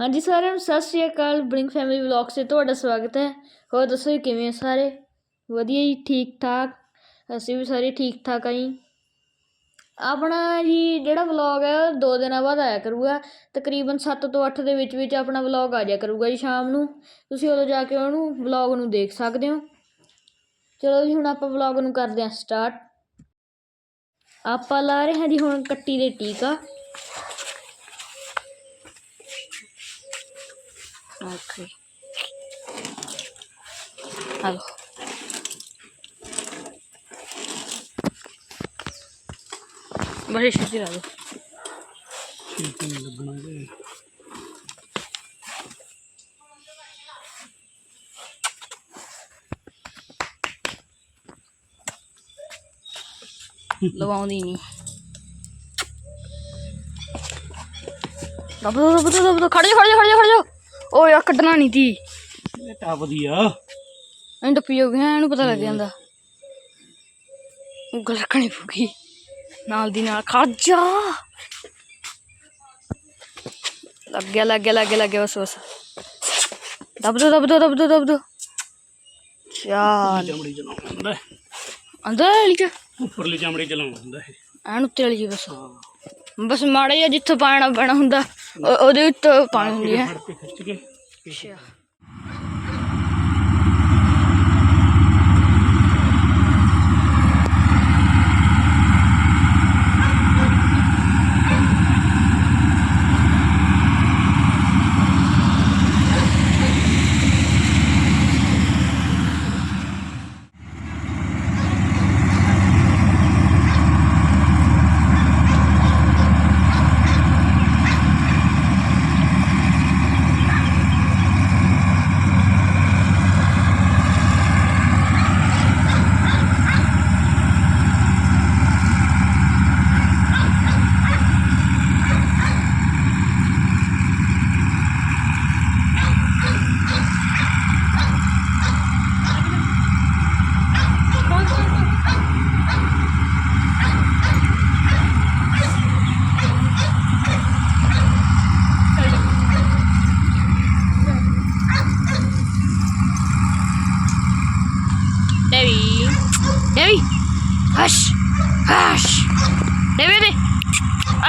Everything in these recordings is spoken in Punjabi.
ਹਾਂਜੀ ਸਾਰਿਆਂ ਨੂੰ ਸਤਿ ਸ਼੍ਰੀ ਅਕਾਲ ਬ੍ਰਿੰਗ ਫੈਮਿਲੀ ਵਲੌਗ 'ਤੇ ਤੁਹਾਡਾ ਸਵਾਗਤ ਹੈ। ਹੋਰ ਦੱਸੋ ਜੀ, ਕਿਵੇਂ ਹੋ ਸਾਰੇ? ਵਧੀਆ ਜੀ ਠੀਕ ਠਾਕ ਅਸੀਂ ਵੀ ਸਾਰੇ ਠੀਕ ਠਾਕ ਆ ਜੀ। ਆਪਣਾ ਜੀ ਜਿਹੜਾ ਵਲੌਗ ਹੈ ਉਹ ਦੋ ਦਿਨਾਂ ਬਾਅਦ ਆਇਆ ਕਰੂਗਾ। ਤਕਰੀਬਨ 7 ਤੋਂ 8 ਦੇ ਵਿੱਚ ਵਿੱਚ ਆਪਣਾ ਵਲੌਗ ਆ ਜਾਇਆ ਕਰੂਗਾ ਜੀ ਸ਼ਾਮ ਨੂੰ। ਤੁਸੀਂ ਉਦੋਂ ਜਾ ਕੇ ਉਹਨੂੰ ਵਲੌਗ ਨੂੰ ਦੇਖ ਸਕਦੇ ਹੋ। ਚਲੋ ਜੀ, ਹੁਣ ਆਪਾਂ ਵਲੌਗ ਨੂੰ ਕਰਦੇ ਹਾਂ ਸਟਾਰਟ ਆਪਾਂ ਲਾ ਰਹੇ ਹਾਂ ਜੀ ਹੁਣ ਕੱਟੀ ਦੇ ਟੀਕਾ। ਓਕੇ ਹਲੋ ਬੜੇ ਛੇਤੀ ਲਾ ਦੋ ਠੀਕ ਨਹੀਂ ਲੱਗਣਾ ਜੇ ਲਵਾਉਂਦੀ ਨਹੀਂ ਦਬ ਦਬ ਦਬ ਦੋ ਖੜ ਜਾ ਖੜ ਜਾ ਖੜ ਜਾ ਖੜ ਜਾ ਓਏ ਆ ਕੱਢਣਾ ਨਹੀਂ ਤੀ ਇਹ ਇਹਨੂੰ ਟੱਪੀ ਹੋ ਗਿਆ ਇਹਨੂੰ ਪਤਾ ਲੱਗ ਜਾਂਦਾ। ਉਂਗਲ ਰੱਖਣੀ ਪਊਗੀ। ਨਾਲ ਦੀ ਨਾਲ ਖੜ ਜਾ। ਲੱਗ ਗਿਆ ਲੱਗ ਗਿਆ ਲੱਗ ਗਿਆ ਲੱਗ ਗਿਆ ਬਸ ਬਸ। ਦਬ ਦੋ ਦਬ ਦੋ ਦਬ ਦੋ ਦਬ ਦੋ। ਚਾਲ। ਚਮੜੀ ਚਲਾਉਣਾ ਹੁੰਦਾ ਹੈ। ਅੰਦਰ ਵਾਲੀ ਚ। ਉੱਪਰਲੀ ਚਮੜੀ ਚਲਾਉਣਾ ਹੁੰਦਾ ਹੈ ਐਨ ਉੱਤੇ ਵਾਲੀ ਚ ਬਸ। ਬਸ ਮਾੜਾ ਜਿਹਾ ਜਿੱਥੋਂ ਪਾਣਾ ਪੈਣਾ ਹੁੰਦਾ। ਉਹਦੇ ਉੱਤੇ ਪਾਣੀ ਹੁੰਦੀ ਹੈ। ਖਿੱਚ ਕੇ ਅੱਛਾ।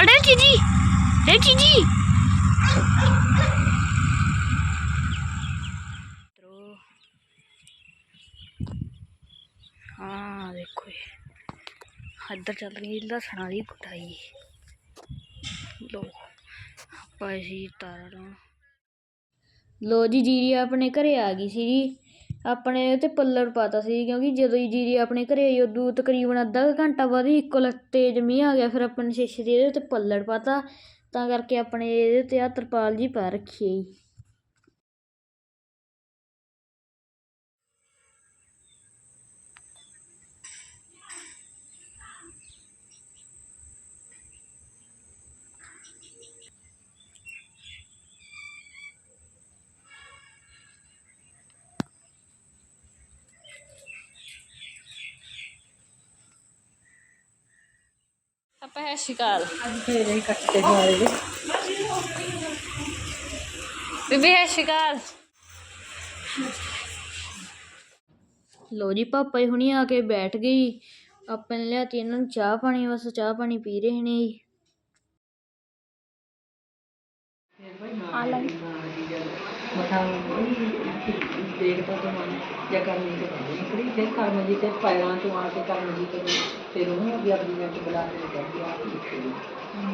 Ada Cici. Ada Cici. ਹਾਂ, ਦੇਖੋ ਇਹ ਇੱਧਰ ਚੱਲ ਰਹੀ ਹੈ ਲਸਣਾਂ ਦੀ ਕੁਟਾਈ ਲੋ ਆਪਾਂ ਇਸੀ ਤਾਰਾਂ ਲੋ ਜੀ, ਜੀਰੀ ਆਪਣੇ ਘਰੇ ਆ ਗਈ ਸੀ ਜੀ ਆਪਣੇ ਤੇ ਪੱਲੜ ਪਾਤਾ ਸੀ, ਕਿਉਂਕਿ ਜਦੋਂ ਹੀ ਜੀਰੀ ਆਪਣੇ ਘਰੇ ਆਈ, ਉਦੋਂ ਤਕਰੀਬਨ ਅੱਧਾ ਕੁ ਘੰਟਾ ਬਾਅਦ ਹੀ ਇੱਕੋ ਲੱਖ ਤੇਜ਼ ਮੀਂਹ ਆ ਗਿਆ, ਫਿਰ ਆਪਾਂ ਨੇ ਸ਼ੀਸ਼ੇ ਦੇ ਇਹਦੇ ਉੱਤੇ ਪੱਲੜ ਪਾਤਾ, ਤਾਂ ਕਰਕੇ ਆਪਣੇ ਇਹਦੇ ਤੇ ਆਹ ਤਰਪਾਲ ਜੀ ਪਾ ਰੱਖੀ ਹੈ ਜੀ। ਹੈ ਫੇਰੇ ਜਾਏ ਦੇ ਬੀਬੀ ਹੈ ਸ਼ਿਕਾਰ। ਲੋ ਜੀ ਪਾਪਾ ਜੀ ਹੁਣੀ ਆ ਕੇ ਬੈਠ ਗਈ ਆਪਾਂ ਨੇ ਲਿਆਤੀ ਇਹਨਾਂ ਨੂੰ ਚਾਹ ਪਾਣੀ ਬਸ ਚਾਹ ਪਾਣੀ ਪੀ ਰਹੇ ਨੇ ਜੀ। ਮਠਾ ਦੇਖਦਾ ਤਾਂ ਮਨ ਜਾਂ ਕਰਨੀ ਤੇ ਕਰਨੀ ਨਿਕਲੀ ਫਿਰ ਕਰਮ ਜੀ ਤੇ ਪੈਰਾਂ ਤੋਂ ਆ ਕੇ ਕਰਮ ਜੀ ਤੇ ਫਿਰ ਉਹਨੂੰ ਵੀ ਆਪਣੀ ਵਿੱਚ ਬੁਲਾ ਕੇ ਕਹਿੰਦੀ ਆ ਕਿ ਲਿਖੀ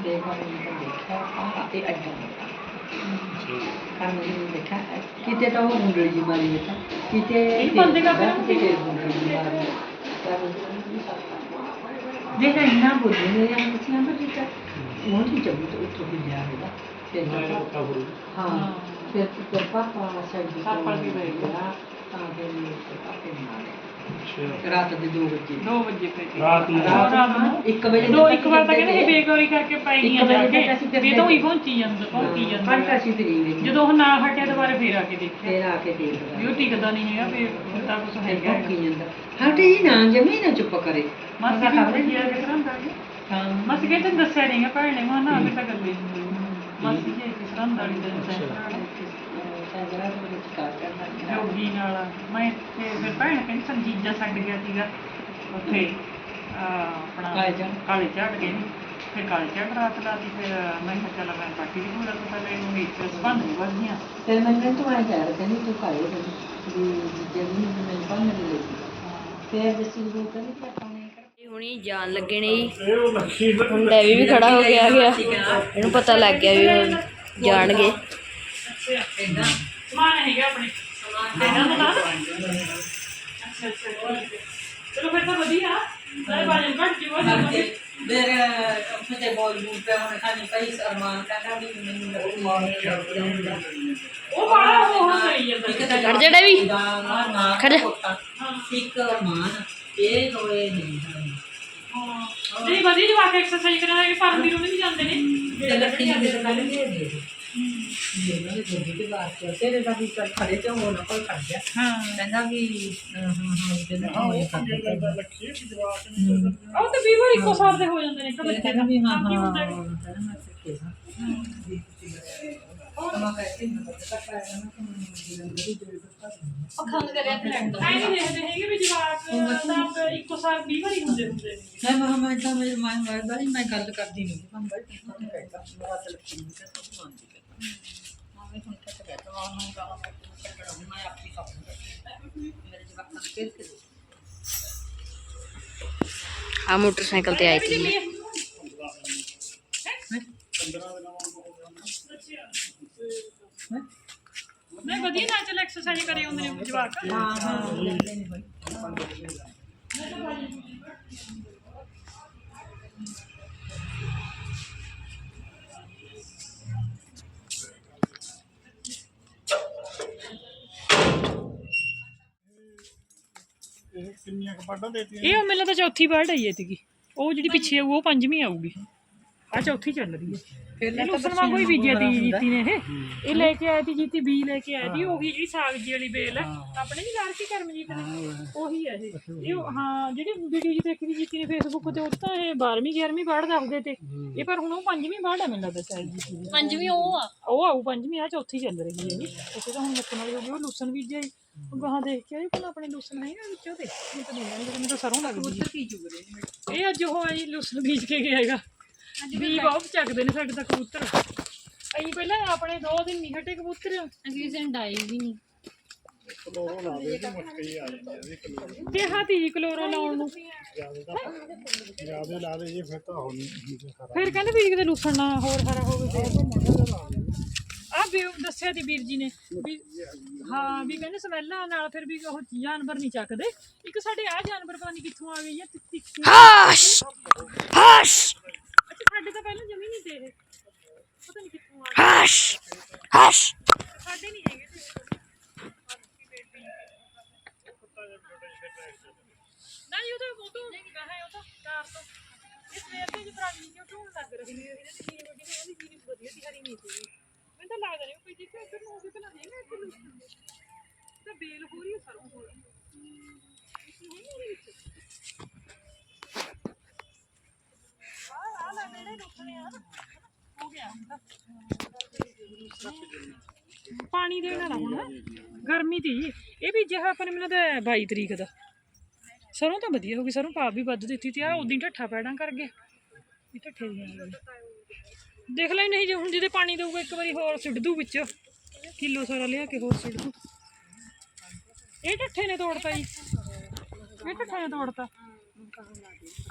ਦੇਖ ਕਰਮ ਜੀ ਤਾਂ ਦੇਖਿਆ ਆ ਇਹ ਅੱਡਾ ਕਰਮ ਜੀ ਨੇ ਦੇਖਿਆ ਕਿਤੇ ਤਾਂ ਉਹ ਮੁੰਡੜੀ ਜੀ ਮਾਰੀ ਬੇਟਾ ਕਿਤੇ ਇਹ ਬੰਦੇ ਦਾ ਮੁੰਡੜੀ ਜੀ ਮਾਰੀ ਕਰਮ ਜੀ ਨੇ ਇੰਨਾ ਬੋਲੇ ਮੇਰੇ ਆਂ ਬੱਚਿਆਂ ਦਾ ਕੀਤਾ ਉਹ ਨਹੀਂ ਜੰਮੀ ਤੋਂ ਉੱਥੋਂ ਵੀ ਲਿਆ ਹੈਗਾ ਹਾਂ। ਫਿਰ ਫਿਰ ਪਾਪਾ ਸਾਡੀ ਪਾਪਾ ਵੀ ਬੈਠ ਗਿਆ ਤਾਂ ਫਿਰ ਆਪੇ ਮਾਰੇ ਰਾਤ ਦੇ 2 ਵਜੇ। 2 ਵਜੇ ਪੈ ਗਏ ਰਾਤ ਨੂੰ। ਰਾਤ ਨੂੰ। 1 ਵਜੇ ਦੋ ਇੱਕ ਵਾਰ ਤਾਂ ਕਹਿੰਦੇ ਬੇਗੌਰੀ ਕਰਕੇ ਪੈਣੀਆਂ ਇੱਕ ਜਾ ਕੇ। ਤੱਕ ਵੀ ਤਾਂ ਹੀ। ਪਹੁੰਚੀ ਜਾਂਦਾ ਪਹੁੰਚੀ ਜਾਂਦਾ ਘੰਟਾ ਸੀ ਫਰੀ ਵਿੱਚ ਜਦੋਂ ਉਹ ਨਾ ਹਟਿਆ ਦੁਬਾਰਾ ਫੇਰ ਆ ਕੇ ਦੇਖਿਆ। ਫਿਰ ਆ ਕੇ ਦੇਖ ਵੀ ਉਹ ਟਿਕਦਾ ਨਹੀਂ ਹੈਗਾ ਫੇਰ ਤਾਂ ਕੁਝ ਹੈਗਾ ਭੁੱਕੀ ਜਾਂਦਾ। ਹਟੇ ਹੀ ਨਾ ਜਮੀ ਨਾ ਚੁੱਪ ਕਰੇ। ਮਾਸੀ ਖਬਰ ਕੀ ਆ ਕੇ ਕਰਾਂ ਹਾਂ। ਮਾਸੀ ਕਹਿੰਦੀ ਤੈਨੂੰ ਦੱਸਿਆ ਨਹੀਂਗਾ ਭੈਣ ਨੇ ਮੈਂ ਨਾ ਆ ਕੇ ਤਾਂ ਕਰ ਲਈ ਮਾਸੀ ਜੀ ਸਰਹੰਦ ਵਾਲੀ ਦੇ ਸੈਂਟਰ ਸੈਂਜਰਾ ਦੇ ਵਿੱਚ ਕਾਰ ਕਰਨਾ ਜੋਗੀ ਨਾਲ। ਮੈਂ ਇੱਥੇ ਫਿਰ ਭੈਣ ਕਹਿੰਦੀ ਸੰਜੀਜਾ ਛੱਡ ਗਿਆ ਸੀਗਾ। ਉੱਥੇ ਅਹ ਆਪਣਾ ਕਾਲੇ ਝਾੜ। ਕਾਲੇ ਝਾੜ ਗਏ ਨੇ। ਫਿਰ ਕਾਲੇ ਝਾੜ ਰਾਤ ਲਾਤੀ ਫਿਰ ਮੈਂ ਕਿਹਾ ਚੱਲ ਮੈਂ ਪਾਰਟੀ ਦੀ ਪੂਰਾ ਤੋਂ ਪਹਿਲੇ ਇਹਨੂੰ ਵਿੱਚ ਸੰਬੰਧ ਨਹੀਂ ਵੱਧੀਆਂ ਫਿਰ ਮੈਂ ਕਿਹਾ ਤੂੰ ਆਇਆ ਕਹਿ ਰਿਹਾ ਨਹੀਂ ਤੂੰ ਖਾਏ ਵੀ ਜਿੱਜੇ ਨਹੀਂ ਮੈਂ ਬੰਨ ਦੇ ਲਈ ਫਿਰ ਜਿਸ ਨੂੰ ਕਹਿੰਦੇ ਕਿ ਆਪਾਂ ਨੇ ਇਹ ਹੁਣੀ ਜਾਣ ਲੱਗੇ ਨੇ ਜੀ। ਹੁਣ ਡੈਵੀ ਵੀ ਖੜਾ ਹੋ ਗਿਆ ਗਿਆ। ਇਹਨੂੰ ਪਤਾ ਲੱਗ ਗਿਆ ਵੀ ਹੁਣ ਜਾਣਗੇ। ਹੈਗਾ ਆਪਣੇ ਦਾ ਨਾਮ ਅੱਛਾ ਅੱਛਾ ਠੀਕ ਹੈ। ਚਲੋ ਫਿਰ ਤਾਂ ਵਧੀਆ। ਸਾਰੇ ਬਾਜਨ ਘੱਟ ਜਿਵਾ ਕਰਕੇ ਫਿਰ ਉੱਥੇ ਤੇ ਬੋਲ ਬੂਲ ਪਿਆ ਹੁਣ ਖਾਣੀ ਪਈ ਸਰਮਾਨ ਕਹਿੰਦਾ ਵੀ ਮੈਨੂੰ ਲੱਗਦਾ ਉਹ ਬਾਹਰ ਉਹ ਹੋ ਗਈ ਜਾਂਦਾ। ਇੱਕ ਤਾਂ ਖੜ ਜਾ ਡੈਵੀ। ਨਾ ਖੜ ਜਾ। ਇੱਕ ਮਾਨ ਇਹ ਦੋਏ ਨਹੀਂ ਹਾਂ। ਨਹੀਂ ਵਧੀਆ ਜਵਾਕ ਐਕਸਰਸਾਈਜ਼ ਕਰਾਂਗੇ ਪਰ ਵੀਰੋਂ ਵੀ ਜਾਂਦੇ ਨੇ। ਤੇ ਲੱਖੀ ਦੇ ਤਾਂ ਕੱਲ ਦੇ ਦੇ ਇਹਨਾਂ ਦੇ ਗੋਡੀ ਤੇ ਬਾਤ ਕਰ ਤੇਰੇ ਦਾ ਵੀ ਚੱਲ ਖੜੇ ਤੇ ਉਹ ਨਾ ਕੋਈ ਖੜ ਗਿਆ ਹਾਂ ਕਹਿੰਦਾ ਵੀ ਹਾਂ ਹਾਂ ਹਾਂ ਤੇ ਨਾ ਉਹ ਕਰਦਾ ਉਹ ਤਾਂ ਵੀਹ ਵਾਰ ਇੱਕੋ ਸਾਲ ਦੇ ਹੋ ਜਾਂਦੇ ਨੇ ਕਦੇ ਕਹਿੰਦਾ ਵੀ ਹਾਂ ਕੀ ਹਾਂ ਹੁੰਦਾ ਹੈ? ਕਹਿੰਦਾ ਮੈਂ ਸਿੱਖਿਆ ਉਹ ਕਹਿੰਦੇ ਨਾ ਪਤਾ ਕਰਨਾ ਪਖੰਗ ਕਰਿਆ ਤੇ ਲੈਣ ਐ ਨਹੀਂ ਦੇਖਦੇ ਹੈਗੇ ਵੀ ਜਵਾਕ ਤਾਂ ਇੱਕੋ ਸਾਲ 20 ਵਾਰੀ ਹੁੰਦੇ ਹੁੰਦੇ ਨੇ ਮੈਂ ਮਹਾ ਮੈਂ ਤਾਂ ਮੇਰੇ ਮਾਂ ਮਾਂ ਬਾਈ ਮੈਂ ਗੱਲ ਕਰਦੀ ਨਹੀਂ ਮੈਂ ਬਾਈ ਤੁਹਾਨੂੰ ਕਹਿਤਾ ਮੇਰਾ ਤਾਂ ਲੱਗੀ ਨਹੀਂ ਕਰਦਾ ਤੂੰ ਮੰਨਦੀ ਕਰਦਾ ਮੈਂ ਤੁਹਾਨੂੰ ਕਹਿਤਾ ਕਹਿਤਾ ਮੈਂ ਉਹਨੂੰ ਕਹਾਂ ਮੈਂ ਕਰਦਾ ਮੈਂ ਆਪਣੀ ਕੰਮ ਕਰਦਾ ਇਹ ਕਿੰਨੀਆਂ ਕਪਾਟਾਂ ਦੇਤੀਆਂ ਇਹ ਮੈਨੂੰ ਤਾਂ ਚੌਥੀ ਵਾਰ ਆਈ ਹੈ ਤੀਗੀ। ਉਹ ਜਿਹੜੀ ਪਿੱਛੇ ਆਊ ਉਹ ਪੰਜਵੀਂ ਆਊਗੀ। ਆ ਚੌਥੀ ਚੱਲ ਰਹੀ ਹੈ। ਫਿਰ ਇਹ ਲੁਸਨ ਵਾਂਗੂ ਹੀ ਬੀਜਿਆ ਤੀ ਜੀਤੀ ਨੇ ਇਹ। ਇਹ ਲੈ ਕੇ ਆਈ ਤੀ ਜੀਤੀ ਬੀ ਲੈ ਕੇ ਆਈ ਤੀ। ਉਹੀ ਜਿਹੜੀ ਸਾਗ ਜੀ ਵਾਲੀ ਬੇਲ। ਹੈ। ਆਪਣੇ ਨਹੀਂ ਲਾਲ ਕੀ ਕਰਮਜੀਤ ਨੇ? ਉਹੀ ਹੈ ਇਹ। ਇਹ ਉਹ- ਹਾਂ। ਜਿਹੜੀ ਵੀਡੀਓ ਜੀ ਦੇਖੀ ਤੀ ਜੀਤੀ ਨੇ ਫੇਸਬੁੱਕ ਤੇ ਉਹ ਤਾਂ ਇਹ 12ਵੀਂ 11ਵੀਂ ਬਾੜ ਦੱਸਦੇ ਤੇ। ਇਹ ਪਰ ਹੁਣ ਉਹ ਪੰਜਵੀਂ ਬਾੜ ਹੈ ਮੈਨੂੰ ਲੱਗਦਾ ਸ਼ਾਇਦ ਜੀਤੀ ਦੀ ਪੰਜਵੀਂ ਉਹ ਆ। ਉਹ ਆਊ ਪੰਜਵੀਂ ਆ ਚੌਥੀ ਚੱਲ ਰਹੀ ਹੈ ਜੀ। ਉੱਥੇ ਤਾਂ ਹੁਣ ਮੁੱਕਣ ਵਾਲੀ ਹੋ ਗਈ ਉਹ ਲੂਸਨ ਬੀਜਿਆ ਜੀ ਗਾਹਾਂ ਦੇਖ ਕੇ ਆਈ ਕੋਲ ਆਪਣੇ ਲੂਸਨ ਹੈਗਾ ਵਿੱਚੋਂ ਤੇ। ਮੈਨੂੰ ਤਾਂ ਨਹੀਂ ਜਾਣਦਾ ਮੈਨੂੰ ਤਾਂ ਸਰੋਂ ਲੱਗਦੀ ਹੈ ਕੀ ਚੁਗ ਰਹੇ ਨੇ ਇਹ ਅੱਜ ਉਹ ਆਈ ਲੂਸਨ ਬੀਜ ਕੇ ਗਿਆ ਹੈਗਾ। ਵੀ ਬਹੁਤ ਚੱਕਦੇ ਨੇ ਸਾਡੇ ਤਾਂ ਕਬੂਤਰ। ਅਸੀਂ ਪਹਿਲਾਂ ਆਪਣੇ ਦੋ ਦਿਨ ਨਹੀਂ ਹਟੇ ਕਬੂਤਰ। ਕਿਸੇ ਨੇ ਡਾਈ ਵੀ ਨਹੀਂ। ਕਲੋਰੋ ਲਾ ਦੇ ਤੇ ਮੁਸ਼ਕਿਲ ਹੀ ਆ ਜਾਂਦੀ ਹੈ ਇਹਦੀ ਕਲੋਰੋ। ਤੇ ਹਾਥੀ ਕਲੋਰੋ ਲਾਉਣ ਨੂੰ। ਜ਼ਿਆਦਾ ਲਾ ਦੇ ਜੀ ਫਿਰ ਤਾਂ ਹੋ ਨਹੀਂ ਸਾਰਾ ਫਿਰ ਕਹਿੰਦੇ ਵੀ ਕਿਤੇ ਲੂਸਣ ਨਾ ਹੋਰ ਹਰਾ ਹੋਵੇ ਵੀ ਦੱਸਿਆ ਤੀ ਵੀਰ ਜੀ ਨੇ ਵੀ ਹਾਂ ਵੀ ਕਹਿੰਦੇ ਸਮੈਲਾਂ ਨਾਲ ਫਿਰ ਵੀ ਉਹ ਜਾਨਵਰ ਨਹੀਂ ਚੱਕਦੇ। ਇੱਕ ਸਾਡੇ ਆ ਜਾਨਵਰ ਪਤਾ ਨਹੀਂ ਕਿੱਥੋਂ ਆ ਗਈ ਹੈ ਤਿੱਖੀ ਹਾਸ਼! ਹਾਸ਼! ਅੱਛਾ ਸਾਡੇ ਤਾਂ ਪਹਿਲਾਂ ਜਮੀ ਨਹੀਂ ਤੇ ਇਹ। ਪਤਾ ਨਹੀਂ ਕਿੱਥੋਂ ਆ ਹਾਸ਼! ਹਾਸ਼! ਗਏ ਸਾਡੇ ਨਹੀਂ ਹੈਗੇ ਤੇ ਨਹੀਂ ਉਹ ਤਾਂ ਉਹ ਤੋਂ ਹੈਗਾ ਹੈ ਉਹ ਤਾਂ ਕਾਰ ਤੋਂ। ਇਸ ਵੇਰ ਤੇ ਜੀ ਪ੍ਰਾਣੀ ਕਿਉਂ ਢੂਣ ਲੱਗ ਰਹੀ ਹੈ ਇਹਦੇ ਤੇ ਕੀ ਵੱਡੀ ਹੈ ਇਹਦੀ ਕੀ ਵਧੀਆ ਦੀ ਹਰੀ ਨਹੀਂ ਸੀ ਮੈਨੂੰ ਤਾਂ ਲੱਗਦਾ ਨਹੀਂ ਕੋਈ ਜਿੱਥੇ ਇੱਧਰ ਨੂੰ ਹੋਵੇ ਤਾਂ ਹੈਗਾ ਇੱਧਰ ਨੂੰ ਤਾਂ ਬੇਲ ਹੋ ਰਹੀ ਹੈ ਸਰੋਂ ਹੋ ਰਹੀ ਹੈ ਇਸ ਨੂੰ ਨਹੀਂ ਵਿੱਚ ਆ ਆ ਲੈ ਮੇਰੇ ਰੁੱਖਣੇ ਆ। ਹੋ ਗਿਆ। ਪਾਣੀ ਦੇਣ ਵਾਲਾ ਹੁਣ। ਗਰਮੀ ਦੀ। ਇਹ ਵੀ ਜਿਹਾ ਆਪਣੇ ਮੈਨੂੰ ਤਾਂ 22 ਤਰੀਕ ਦਾ। ਸਰੋਂ ਤਾਂ ਵਧੀਆ ਹੋ ਗਈ। ਸਰੋਂ ਪਾ ਵੀ ਵੱਧ ਦਿੱਤੀ ਤੇ ਆ ਉਦੋਂ ਢੱਠਾ ਪੈੜਾਂ ਕਰ ਗਏ ਇਹ ਢੱਠੇ ਦੀਆਂ ਦੇਖ ਲੈ ਨਹੀਂ ਜੇ ਹੁਣ ਜਿਹਦੇ ਪਾਣੀ ਦਊਗਾ ਇੱਕ ਵਾਰੀ ਹੋਰ ਸਿੱਟ ਦੂ ਵਿੱਚ। ਕਿਲੋ ਸਾਰਾ ਲਿਆ ਕੇ ਹੋਰ ਸਿੱਟ ਦੂ ਇਹ ਢੱਠੇ ਨੇ ਤੋੜਤਾ ਜੀ। ਇਹ ਢੱਠੇ ਨੇ ਤੋੜਤਾ।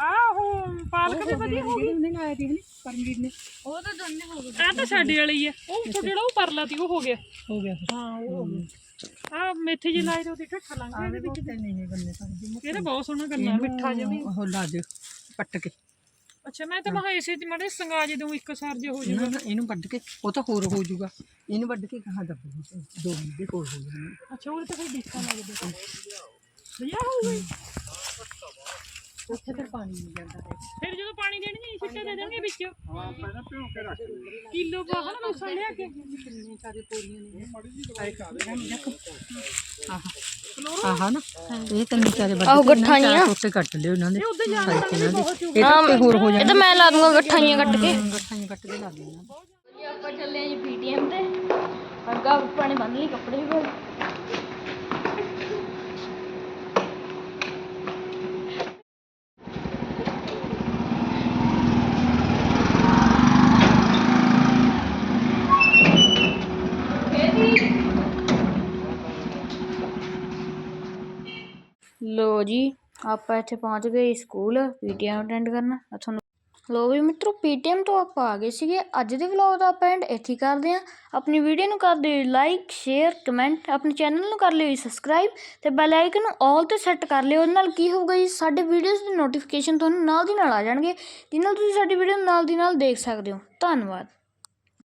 ਆ ਉਹ ਪਾਲਕ ਵੀ ਵਧੀਆ ਹੋ ਗਈ। ਨਹੀਂ ਆਇਆ ਦੀ ਪਰਮਜੀਤ ਨੇ ਉਹ ਤਾਂ ਦੋਨੇ ਹੋ ਗਏ। ਆ ਤਾਂ ਸਾਡੇ ਵਾਲੀ ਆ। ਉਹ ਉੱਥੋਂ ਜਿਹੜਾ ਉਹ ਪਰਲਾ ਤੀ ਉਹ ਹੋ ਗਿਆ। ਹੋ ਗਿਆ। ਹਾਂ ਉਹ ਹੋ ਗਿਆ। ਆ ਮੇਥੇ ਜੀ ਲਾਏ ਤੇ ਉਹਦੀ ਢੱਠਾ ਲੰਘ ਗਿਆ ਇਹਦੇ ਵਿੱਚ। ਤੇ ਨਹੀਂ ਬੰਨੇ ਸਕਦੇ ਇਹ ਤਾਂ ਬਹੁਤ ਸੋਹਣਾ ਗੱਲਾਂ ਮਿੱਠਾ ਜਿਹਾ ਵੀ। ਉਹ ਲਾ ਦੇ ਪੱਟ ਕੇ। ਅੱਛਾ ਮੈਂ ਤਾਂ ਮਹਾ ਇਸੇ ਤੇ ਮੜੇ ਸੰਗਾ ਜੇ ਦੂੰ ਇੱਕ ਸਾਰ ਜੇ ਹੋ ਜਾਊਗਾ ਇਹਨੂੰ ਇਹਨੂੰ ਵੱਢ ਕੇ ਉਹ ਤਾਂ ਹੋਰ ਹੋ ਜਾਊਗਾ। ਇਹਨੂੰ ਵੱਢ ਕੇ ਕਹਾਂ ਦੱਬ? ਦੋ ਮਿੰਟ ਹੋਰ ਹੋ ਜਾਣਾ ਅੱਛਾ ਉਹ ਤਾਂ ਫਿਰ ਦੇਖਾਂ ਲੱਗਦੇ ਵਧੀਆ ਹੋਊਗਾ। ਉੱਥੇ ਫਿਰ ਪਾਣੀ ਨਹੀਂ ਜਾਂਦਾ ਫਿਰ। ਜਦੋਂ ਪਾਣੀ ਦੇਣਗੇ ਛਿੱਟੇ ਦੇ ਦੇਣਗੇ ਵਿੱਚ। ਹਾਂ ਪਹਿਲਾਂ ਭਿਉਂ ਕੇ ਰੱਖ ਦੇ ਕਿਲੋ ਬਾਹਰ ਨਾ ਲਿਆ ਕੇ। ਕਿੰਨੇ ਸਾਰੇ ਪੋਰੀਆਂ ਨੇ। ਮਾੜੀ ਜੀ ਦਵਾਈ ਖਾ ਦੇ ਆਹ ਆਹ ਨਾ। ਇਹ ਤਾਂ ਵਿਚਾਰੇ ਵੱਢ ਆਹੋ, ਗੱਠਾਂ ਆ। ਚਾਰ ਟੋਟੇ ਕੱਟ ਲਿਓ ਇਹਨਾਂ ਦੇ। ਉਧਰ ਜਾਣ ਦਾ। ਵੀ ਬਹੁਤ ਚੁੱਕ ਇਹ ਤਾਂ ਤੇ ਹੋਰ ਹੋ ਇਹ ਤਾਂ ਮੈਂ ਲਾ ਦੂੰਗਾ ਗੱਠਾਈਆਂ ਕੱਟ ਕੇ। ਗੱਠਾਂ ਕੱਟ ਕੇ ਲਾ ਦੇਣਾ ਆਪਾਂ ਚੱਲੇ ਜੀ ਪੀਟੀਐਮ ਪੀਟੀਐਮ ਤੇ। ਅੱਗਾ ਪਾਣੀ ਬੰਨ ਲਈ ਕੱਪੜੇ ਵੀ। ਜੀ, ਆਪਾਂ ਇੱਥੇ ਪਹੁੰਚ ਗਏ ਸਕੂਲ, ਪੀਟੀਐਮ ਅਟੈਂਡ ਕਰਨ। ਤੁਹਾਨੂੰ ਲੋ ਵੀ ਮਿੱਤਰੋ, ਪੀਟੀਐਮ ਤੋਂ ਆਪਾਂ ਆ ਗਏ ਸੀਗੇ। ਅੱਜ ਦੇ ਵਲੌਗ ਦਾ ਆਪਾਂ ਐਂਡ ਇੱਥੇ ਕਰਦੇ ਆ ਆਪਣੀ ਵੀਡੀਓ ਨੂੰ ਕਰ ਦਿਓ ਲਾਈਕ ਸ਼ੇਅਰ ਕਮੈਂਟ ਆਪਣੇ ਚੈਨਲ ਨੂੰ ਕਰ ਲਿਓ ਸਬਸਕ੍ਰਾਈਬ ਤੇ ਬੈਲ ਆਈਕਨ ਨੂੰ ਆਲ ਤੇ ਸੈੱਟ ਕਰ ਲਿਓ। ਉਹਦੇ ਨਾਲ ਕੀ ਹੋਊਗਾ ਜੀ, ਸਾਡੇ ਵੀਡੀਓਜ਼ ਦੀ ਨੋਟੀਫਿਕੇਸ਼ਨ ਤੁਹਾਨੂੰ ਨਾਲ ਦੀ ਨਾਲ ਆ ਜਾਣਗੇ ਜਿਸ ਨਾਲ ਤੁਸੀਂ ਸਾਡੀ ਵੀਡੀਓ ਨਾਲ ਦੀ ਨਾਲ ਦੇਖ ਸਕਦੇ ਹੋ। ਧੰਨਵਾਦ।